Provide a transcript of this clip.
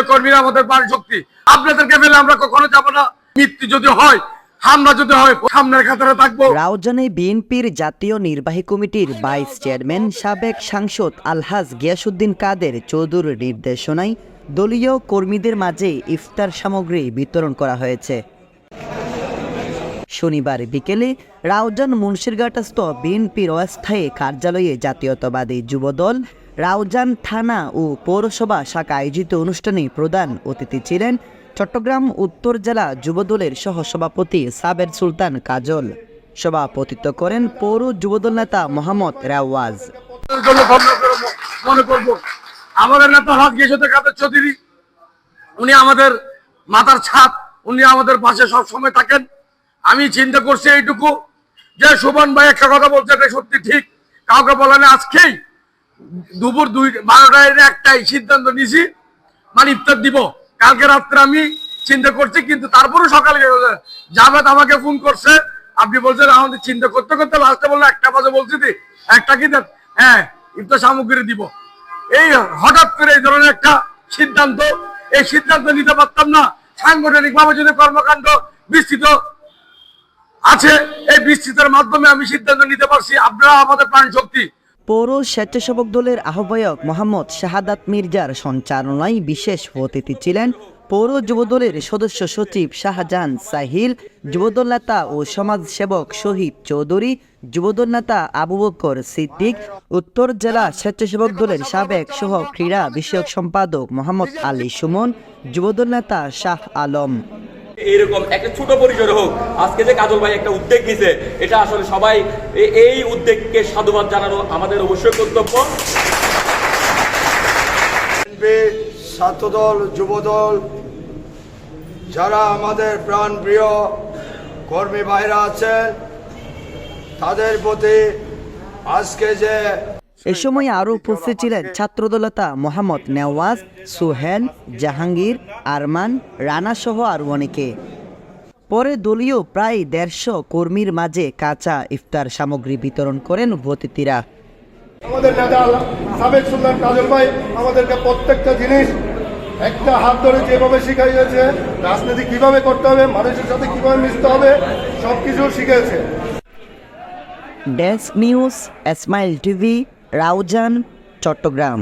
দলীয় কর্মীরা আমাদের প্রাণ শক্তি। আপনাদেরকে ফেলে আমরা কখনো যাব না। মৃত্যু যদি হয় জাতীয় নির্বাহী কমিটির ভাইস চেয়ারম্যান, সাবেক সাংসদ আলহাজ গিয়াসুদ্দিন কাদের নির্দেশনায় দলীয় কর্মীদের মাঝে ইফতার সামগ্রী বিতরণ করা হয়েছে। শনিবার বিকেলে রাউজান মুন্সিরঘাটস্থ বিএনপির অস্থায়ী কার্যালয়ে জাতীয়তাবাদী যুবদল রাউজান থানা ও পৌরসভা শাখা আয়োজিত অনুষ্ঠানে প্রধান অতিথি ছিলেন চট্টগ্রাম উত্তর জেলা যুবদলের সহসভাপতি সাবের সুলতান কাজল। সভাপতিত্ব করেন পৌর যুবদল নেতা মোহাম্মদ রাওয়াজ। মনে করব, আমাদের নেতা হাত গেছে কাদের চৌধুরী, উনি আমাদের মাথার ছাপ উনি আমাদের পাশে সব সময় থাকেন। আমি চিন্তা করছি এইটুকু যে শোভন ভাই একটা কথা বলছে, এটা সত্যি ঠিক, কাউকে বলেন আজকেই দুপুর দুই বারোটায় একটাই সিদ্ধান্ত নিয়েছি মানে ইফতার দিব। কালকে রাত্রে আমি চিন্তা করছি, কিন্তু তারপরে সকালে জাভেদ আমাকে ফোন করছে। আপনি বলছেন আমাদের চিন্তা করতে করতে লাস্টে বলল, একটা বাজে বলছি দি একটা কি হ্যাঁ ইফতার সামগ্রী দিব। এই হঠাৎ করে এই ধরনের একটা সিদ্ধান্ত। এই সিদ্ধান্ত নিতে পারতাম না। সাংগঠনিক ভাবে যদি কর্মকাণ্ড বিস্তৃত আছে, এই বিস্তৃতের মাধ্যমে আমি সিদ্ধান্ত নিতে পারছি। আপনারা আমাদের প্রাণ শক্তি পৌর স্বেচ্ছাসেবক দলের আহ্বায়ক মোহাম্মদ শাহাদাত মির্জার সঞ্চালনায় বিশেষ অতিথি ছিলেন পৌর যুবদলের সদস্য সচিব শাহজাহান সাহিল, যুবদল নেতা ও সমাজসেবক শহীদ চৌধুরী, যুবদল নেতা আবু বকর সিদ্দিক, উত্তর জেলা স্বেচ্ছাসেবক দলের সাবেক সহ ক্রীড়া বিষয়ক সম্পাদক মোহাম্মদ আলী সুমন, যুবদল নেতা শাহ আলম। এইরকম একটা ছোট পরিসরে হোক। আজকে যে কাজল ভাই একটা উদ্যোগ নিছে, এটা আসলে সবাই এই উদ্যোগকে সাধুবাদ জানানো আমাদের অবশ্যই কর্তব্য। ছাত্রদল, যুবদল, যারা আমাদের প্রাণপ্রিয় কর্মী ভাইরা আছেন, তাদের প্রতি আজকে যে এ সময় আরও উপস্থিত ছিলেন ছাত্রদলতা মোহাম্মদ নেওয়াজ সুহেল জাহাঙ্গীর আরমান রানা সহ আরও অনেকে। পরে দলীয় প্রায় দেড়শো কর্মীর মাঝে কাঁচা ইফতার সামগ্রী বিতরণ করেন অতিথিরা। আমাদের নেতা সাবেক সুলতান কাজল ভাই আমাদেরকে প্রত্যেকটা জিনিস একটা হাত ধরে যেভাবে শিখাইয়েছে রাজনীতি কীভাবে করতে হবে মানুষের সাথে কীভাবে মিশতে হবে সব কিছু শিখিয়েছে desk news smile TV Raozan Chattogram.